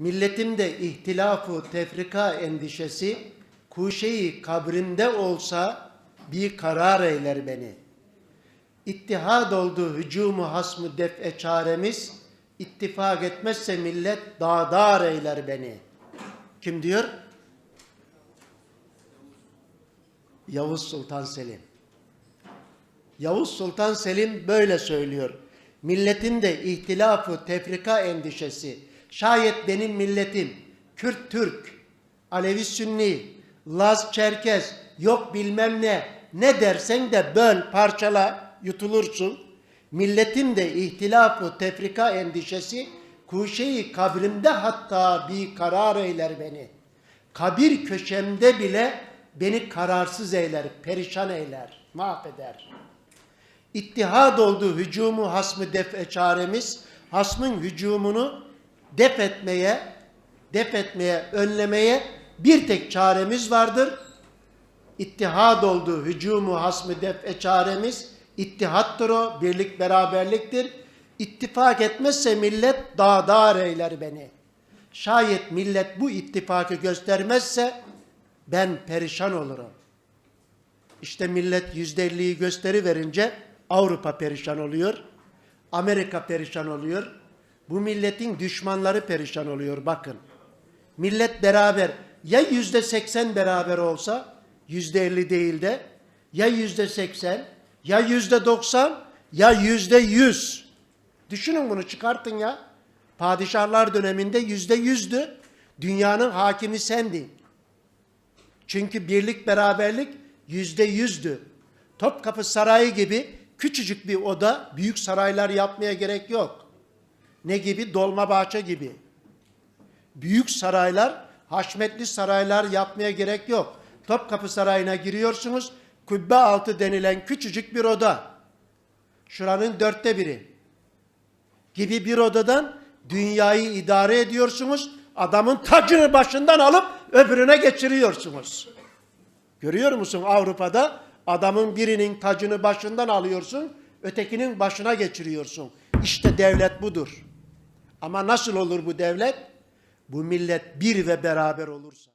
Milletimde ihtilafı tefrika endişesi, kuşeyi kabrinde olsa bir karar eyler beni. İttihad oldu hücumu hasmı def'e çaremiz, ittifak etmezse millet dağdar eyler beni. Kim diyor? Yavuz Sultan Selim. Yavuz Sultan Selim böyle söylüyor. Milletimde ihtilafı tefrika endişesi. Şayet benim milletim Kürt Türk, Alevi Sünni, Laz Çerkez, yok bilmem ne, ne dersen de böl, parçala, yutulursun. Milletim de ihtilafı tefrika endişesi, kuşeyi kabrimde hatta bir karar eyler beni. Kabir köşemde bile beni kararsız eyler, perişan eyler, mahveder. İttihad oldu hücumu hasmı def çaremiz. Hasmın hücumunu def etmeye, def etmeye, önlemeye bir tek çaremiz vardır. İttihad oldu hücumu hasmı def çaremiz. İttihattır o, birlik beraberliktir. İttifak etmezse millet dağdar eyler beni. Şayet millet bu ittifakı göstermezse ben perişan olurum. İşte millet yüzde elliyi gösteri verince Avrupa perişan oluyor. Amerika perişan oluyor. Bu milletin düşmanları perişan oluyor bakın. Millet beraber ya yüzde seksen beraber olsa yüzde elli değil de ya yüzde seksen ya yüzde doksan ya yüzde yüz. Düşünün bunu çıkartın ya. Padişahlar döneminde yüzde yüzdü. Dünyanın hakimi sendin. Çünkü birlik beraberlik yüzde yüzdü. Topkapı Sarayı gibi küçücük bir oda büyük saraylar yapmaya gerek yok. Ne gibi? Dolmabahçe gibi. Büyük saraylar, haşmetli saraylar yapmaya gerek yok. Topkapı Sarayı'na giriyorsunuz, kubbe altı denilen küçücük bir oda. Şuranın dörtte biri. Gibi bir odadan dünyayı idare ediyorsunuz, adamın tacını başından alıp öbürüne geçiriyorsunuz. Görüyor musun Avrupa'da adamın birinin tacını başından alıyorsun, ötekinin başına geçiriyorsun. İşte devlet budur. Ama nasıl olur bu devlet? Bu millet bir ve beraber olursa.